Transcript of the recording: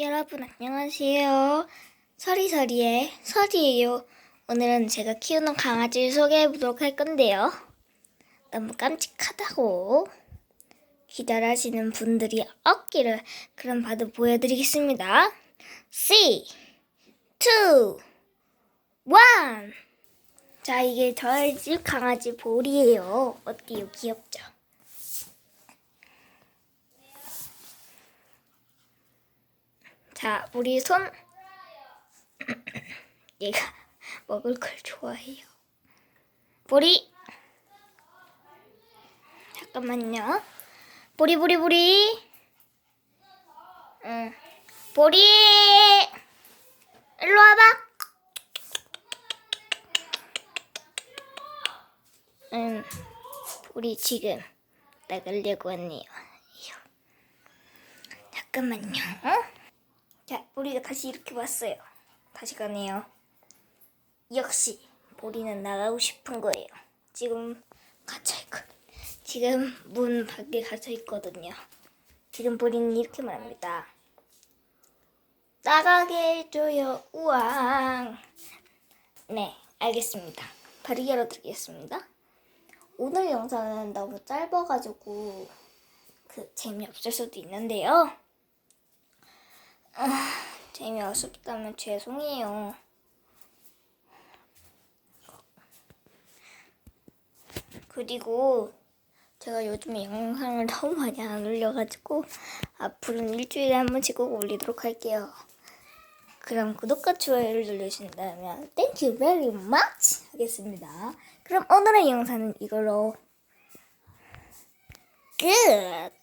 여러분 안녕하세요. 서리서리의 서리예요. 오늘은 제가 키우는 강아지를 소개해 보도록 할 건데요. 너무 깜찍하다고 기다리시는 분들이 없기를 그럼 바로 보여드리겠습니다. 3, 2, 1 자, 이게 저희 집 강아지 볼이에요. 어때요? 귀엽죠? 자, 우리 손. 얘가 먹을 걸 좋아해요. 보리. 잠깐만요. 보리, 보리, 보리. 응. 보리. 일로 와봐. 응. 보리 지금 나가려고. 이요. 잠깐만요. 어? 자, 보리가 다시 이렇게 왔어요. 다시 가네요. 역시 보리는 나가고 싶은 거예요. 지금 갇혀 있거 지금 문 밖에 갇혀 있거든요. 지금 보리는 이렇게 말합니다. 나가게 해줘요, 우왕. 네, 알겠습니다. 바로 열어드리겠습니다. 오늘 영상은 너무 짧아가지고 그 재미없을 수도 있는데요. 아, 재미없었다면 죄송해요. 그리고 제가 요즘에 영상을 너무 많이 안 올려가지고 앞으로는 일주일에 한 번씩 꼭 올리도록 할게요. 그럼 구독과 좋아요를 눌러주신다면 Thank you very much 하겠습니다. 그럼 오늘의 영상은 이걸로 끝!